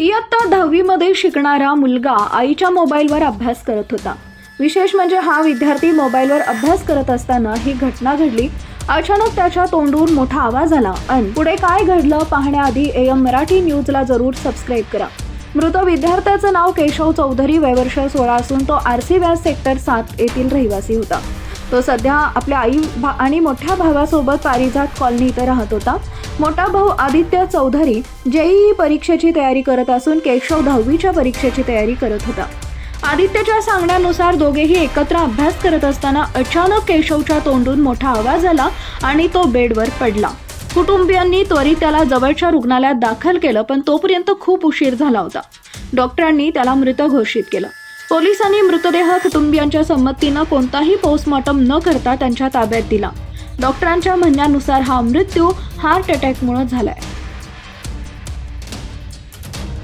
इयत्ता दहावीमध्ये शिकणारा मुलगा आईच्या मोबाईलवर अभ्यास करत होता. विशेष म्हणजे हा विद्यार्थी मोबाईलवर अभ्यास करत असताना ही घटना घडली. अचानक त्याच्या तोंडून मोठा आवाज आला. अन पुढे काय घडलं पाहण्याआधी ए एम मराठी न्यूजला जरूर सबस्क्राईब करा. मृत विद्यार्थ्याचं नाव केशव चौधरी वयवर्ष सोळा असून तो आर सी व्यास सेक्टर सात येथील रहिवासी होता. तो सध्या आपल्या आई भा आणि मोठ्या भावासोबत पारिजात कॉलनी इथं राहत होता. मोठा भाऊ आदित्य चौधरी जेईई परीक्षेची तयारी करत असून केशव दहावीच्या परीक्षेची तयारी करत होता. आदित्यच्या सांगण्यानुसार दोघेही एकत्र अभ्यास करत असताना अचानक केशवच्या तोंडून मोठा आवाज आला आणि तो बेडवर पडला. कुटुंबियांनी त्वरित त्याला जवळच्या रुग्णालयात दाखल केलं पण तोपर्यंत खूप उशीर झाला होता. डॉक्टरांनी त्याला मृत घोषित केलं. पोलिसांनी मृतदेह कुटुंबियांच्या संमतीनं कोणताही पोस्टमॉर्टम न करता त्यांच्या ताब्यात दिला. डॉक्टरांच्या म्हणण्यानुसार हा मृत्यू हार्ट अटॅकमुळे झालाय.